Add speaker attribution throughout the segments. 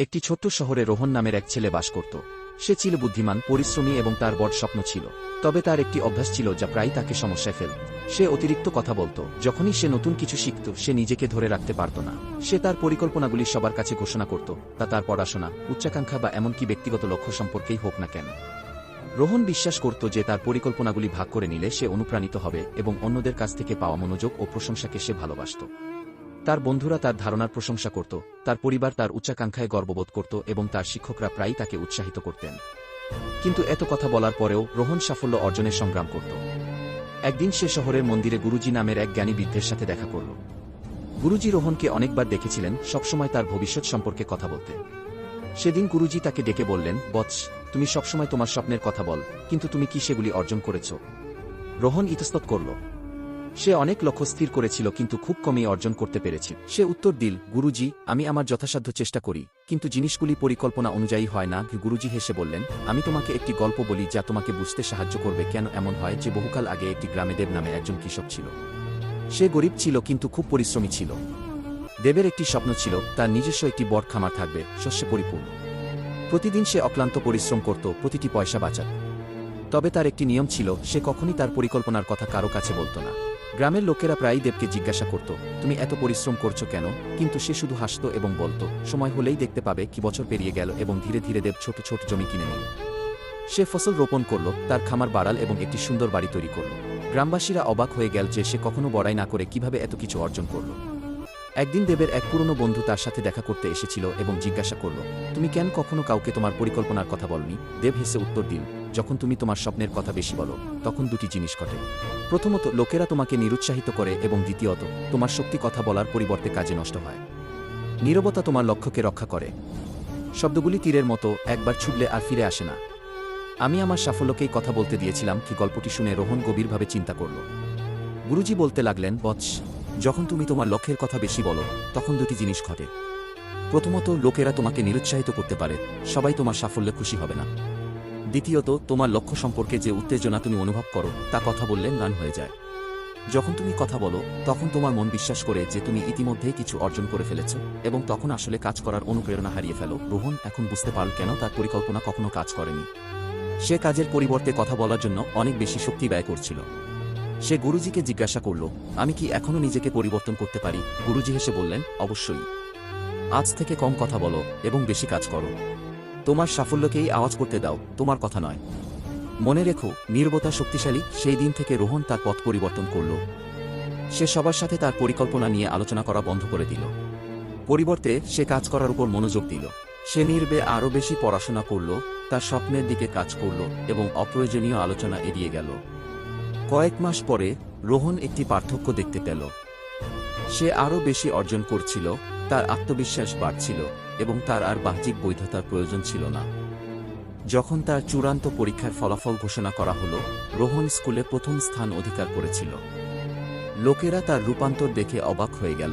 Speaker 1: একটি ছোট্ট শহরে রোহন নামের এক ছেলে বাস করত। সে ছিল বুদ্ধিমান, পরিশ্রমী এবং তার বড় স্বপ্ন ছিল। তবে তার একটি অভ্যাস ছিল যা প্রায় তাকে সমস্যায় ফেলত। সে অতিরিক্ত কথা বলতো। যখনই সে নতুন কিছু শিখত, সে নিজেকে ধরে রাখতে পারত না। সে তার পরিকল্পনাগুলি সবার কাছে ঘোষণা করত, তা তার পড়াশোনা, উচ্চাকাঙ্ক্ষা বা এমনকি ব্যক্তিগত লক্ষ্য সম্পর্কেই হোক না কেন। রোহন বিশ্বাস করত যে তার পরিকল্পনাগুলি ভাগ করে নিলে সে অনুপ্রাণিত হবে এবং অন্যদের কাছ থেকে পাওয়া মনোযোগ ও প্রশংসাকে সে ভালোবাসত। তার বন্ধুরা তার ধারণার প্রশংসা করত, তার পরিবার তার উচ্চাকাঙ্ক্ষায় গর্ববোধ করত এবং তার শিক্ষকরা প্রায়ই তাকে উৎসাহিত করতেন। কিন্তু এত কথা বলার পরেও রোহন সাফল্য অর্জনের সংগ্রাম করত। একদিন সে শহরের মন্দিরে গুরুজি নামের এক জ্ঞানী বৃদ্ধের সাথে দেখা করল। গুরুজি রোহনকে অনেকবার দেখেছিলেন, সবসময় তার ভবিষ্যৎ সম্পর্কে কথা বলতে সেদিন গুরুজি তাকে ডেকে বললেন, বৎস, তুমি সবসময় তোমার স্বপ্নের কথা বল, কিন্তু তুমি কি সেগুলি অর্জন করেছ? রোহন ইতস্তত করল সে অনেক লক্ষ্য স্থির করেছিল কিন্তু খুব কমই অর্জন করতে পেরেছে। সে উত্তর দিল, গুরুজি, আমি আমার যথাসাধ্য চেষ্টা করি, কিন্তু জিনিসগুলি পরিকল্পনা অনুযায়ী হয় না। গুরুজি হেসে বললেন, আমি তোমাকে একটি গল্প বলি যা তোমাকে বুঝতে সাহায্য করবে কেন এমন হয় যে বহুকাল আগে একটি গ্রামে দেব নামে একজন কৃষক ছিল। সে গরিব ছিল কিন্তু খুব পরিশ্রমী ছিল। দেবের একটি স্বপ্ন ছিল, তার নিজস্ব একটি বড় খামার থাকবে, শস্যে পরিপূর্ণ। প্রতিদিন সে অক্লান্ত পরিশ্রম করত, প্রতিটি পয়সা বাঁচাত। তবে তার একটি নিয়ম ছিল, সে কখনই তার পরিকল্পনার কথা কারও কাছে বলত না। গ্রামের লোকেরা প্রায়ই দেবকে জিজ্ঞাসা করত, তুমি এত পরিশ্রম করছ কেন? কিন্তু সে শুধু হাসত এবং বলতো, সময় হলেই দেখতে পাবে কি বছর পেরিয়ে গেল এবং ধীরে ধীরে দেব ছোট ছোট জমি কিনে নিল সে ফসল রোপণ করল, তার খামার বাড়াল এবং একটি সুন্দর বাড়ি তৈরি করল। গ্রামবাসীরা অবাক হয়ে গেল যে সে কখনো বড়াই না করে কীভাবে এত কিছু অর্জন করল। একদিন দেবের এক পুরনো বন্ধু তার সাথে দেখা করতে এসেছিল এবং জিজ্ঞাসা করল, তুমি কেন কখনো কাউকে তোমার পরিকল্পনার কথা বলনি? দেব হেসে উত্তর দিল যখন তুমি তোমার স্বপ্নের কথা বেশি বলো, তখন দুটি জিনিস ঘটে। প্রথমত, লোকেরা তোমাকে নিরুৎসাহিত করে এবং দ্বিতীয়ত, তোমার শক্তি কথা বলার পরিবর্তে কাজে নষ্ট হয়। নীরবতা তোমার লক্ষ্যকে রক্ষা করে। শব্দগুলি তীরের মতো, একবার ছুটলে আর ফিরে আসে না। আমি আমার সাফল্যকেই কথা বলতে দিয়েছিলাম কি গল্পটি শুনে রোহন গভীরভাবে চিন্তা করল। গুরুজি বলতে লাগলেন, বৎস, যখন তুমি তোমার লক্ষ্যের কথা বেশি বলো, তখন দুটি জিনিস ঘটে। প্রথমত, লোকেরা তোমাকে নিরুৎসাহিত করতে পারে, সবাই তোমার সাফল্যে খুশি হবে না। দ্বিতীয়ত, তোমার লক্ষ্য সম্পর্কে যে উত্তেজনা তুমি অনুভব করো, তা কথা বললে গান হয়ে যায়। যখন তুমি কথা বলো, তখন তোমার মন বিশ্বাস করে যে তুমি ইতিমধ্যেই কিছু অর্জন করে ফেলেছ এবং তখন আসলে কাজ করার অনুপ্রেরণা হারিয়ে ফেলো। রোহন এখন বুঝতে পারল কেন তার পরিকল্পনা কখনো কাজ করেনি। সে কাজের পরিবর্তে কথা বলার জন্য অনেক বেশি শক্তি ব্যয় করছিল। সে গুরুজিকে জিজ্ঞাসা করল, আমি কি এখনও নিজেকে পরিবর্তন করতে পারি? গুরুজি হেসে বললেন, অবশ্যই। আজ থেকে কম কথা বলো এবং বেশি কাজ করো। তোমার সাফল্যকেই আওয়াজ করতে দাও, তোমার কথা নয়। মনে রেখো, নির্বতা শক্তিশালী, সেই দিন থেকে রোহন তার পথ পরিবর্তন করল। সে সবার সাথে তার পরিকল্পনা নিয়ে আলোচনা করা বন্ধ করে দিল। পরিবর্তে সে কাজ করার উপর মনোযোগ দিল। সে নির্বে আরও বেশি পড়াশোনা করল, তার স্বপ্নের দিকে কাজ করল এবং অপ্রয়োজনীয় আলোচনা এড়িয়ে গেল। কয়েক মাস পরে রোহন একটি পার্থক্য দেখতে পেল। সে আরও বেশি অর্জন করছিল তার আত্মবিশ্বাস বাড়ছিল এবং তার আর বাহ্যিক বৈধতার প্রয়োজন ছিল না। যখন তার চূড়ান্ত পরীক্ষার ফলাফল ঘোষণা করা হল, রোহন স্কুলে প্রথম স্থান অধিকার করেছিল। লোকেরা তার রূপান্তর দেখে অবাক হয়ে গেল।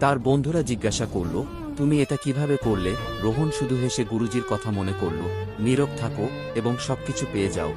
Speaker 1: তার বন্ধুরা জিজ্ঞাসা করল, তুমি এটা কীভাবে করলে? রোহন শুধু হেসে গুরুজির কথা মনে করল, নীরব থাকো এবং সবকিছু পেয়ে যাও।